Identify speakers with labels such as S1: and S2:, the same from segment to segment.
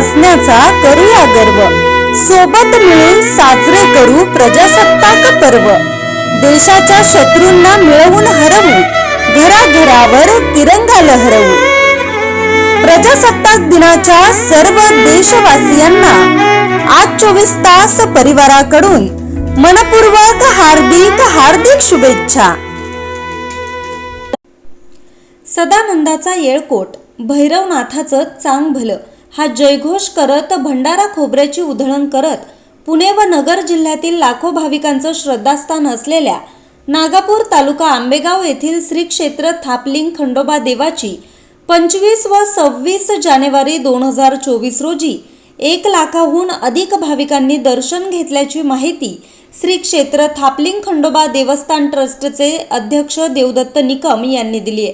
S1: असण्याचा करूया गर्व. सोबत मिळून साजरे करू प्रजासत्ताक पर्व. देशाच्या शत्रूंना मिळवून हरवू घराघरावर तिरंगा लहरवू. प्रजासत्ताक दिनाच्या सर्व देशवासियांना आज चोवीस तास परिवाराकडून मनपूर्वक हार्दिक हार्दिक शुभेच्छा. सदानंदाचा येळकोट भैरवनाथाचं चांग भलं हा जयघोष करत भंडारा खोबऱ्याची उधळण करत पुणे व नगर जिल्ह्यातील लाखो भाविकांचं श्रद्धास्थान असलेल्या नागापूर तालुका आंबेगाव येथील श्री क्षेत्र थापलिंग खंडोबा देवाची पंचवीस व सव्वीस जानेवारी दोन हजार चोवीस रोजी एक लाखाहून अधिक भाविकांनी दर्शन घेतल्याची माहिती श्री क्षेत्र थापलिंग खंडोबा देवस्थान ट्रस्टचे अध्यक्ष देवदत्त निकम यांनी दिली आहे.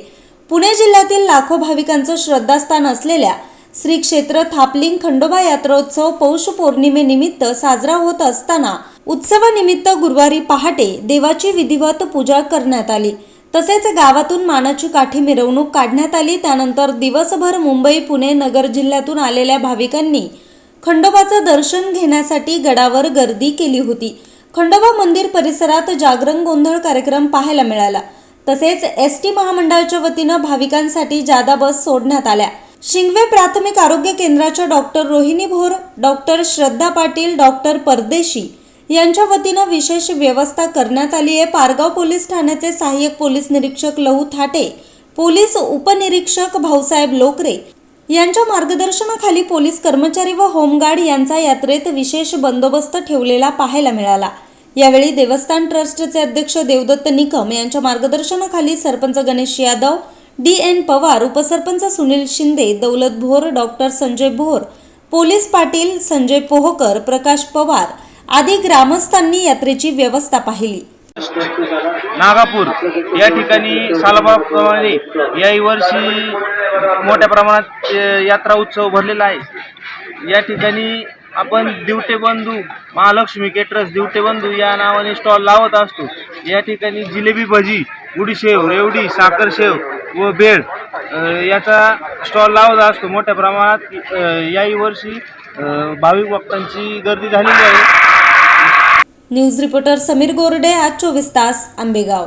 S1: पुणे जिल्ह्यातील लाखो भाविकांचं श्रद्धास्थान असलेल्या श्री क्षेत्र थापलिंग खंडोबा यात्रोत्सव पौष पौर्णिमेनिमित्त साजरा होत असताना उत्सवानिमित्त गुरुवारी पहाटे देवाची विधिवत पूजा करण्यात आली. तसेच गावातून मानाची काठी मिरवणूक काढण्यात आली. त्यानंतर दिवसभर मुंबई पुणे नगर जिल्ह्यातून आलेल्या भाविकांनी खंडोबाचं दर्शन घेण्यासाठी गडावर गर्दी केली होती. खंडोबा मंदिर परिसरात जागरण गोंधळ कार्यक्रम पाहायला मिळाला. तसेच एस टी महामंडळाच्या वतीनं भाविकांसाठी जादा बस सोडण्यात आल्या. शिंगवे प्राथमिक आरोग्य केंद्राच्या doctor Rohini Bhor doctor Shraddha Patil doctor Pardeshi यांच्या वतीनं विशेष व्यवस्था करण्यात आली आहे. पारगाव पोलीस ठाण्याचे सहाय्यक पोलीस निरीक्षक लहू थाटे पोलीस उपनिरीक्षक भाऊसाहेब लोकरे यांच्या मार्गदर्शनाखाली पोलीस कर्मचारी व होमगार्ड यांचा यात्रेत विशेष बंदोबस्त ठेवलेला पाहायला मिळाला. यावेळी देवस्थान ट्रस्टचे अध्यक्ष देवदत्त निकम यांच्या मार्गदर्शनाखाली सरपंच गणेश यादव डी एन पवार उपसरपंच सुनील शिंदे दौलत भोर डॉक्टर संजय भोर पोलीस पाटील संजय पोहकर प्रकाश पवार आदी ग्रामस्थांनी यात्रेची व्यवस्था पाहिली.
S2: नागापूर या ठिकाणी सालाबाप्रमाणे याही वर्षी मोठ्या प्रमाणात यात्रा उत्सव भरलेला आहे. या ठिकाणी आपण दिवटे बंधू महालक्ष्मी केटरस दिवटे बंधू या नावाने स्टॉल लावत असतो. या ठिकाणी जिलेबी भजी गुडीशेव रेवडी साखरशेव व बेड याचा स्टॉल लावला असतो मोठ्या प्रमाणात. याही वर्षी भाविक वक्तांची गर्दी झालेली आहे.
S1: न्यूज रिपोर्टर समीर गोरडे आज चोवीस तास आंबेगाव.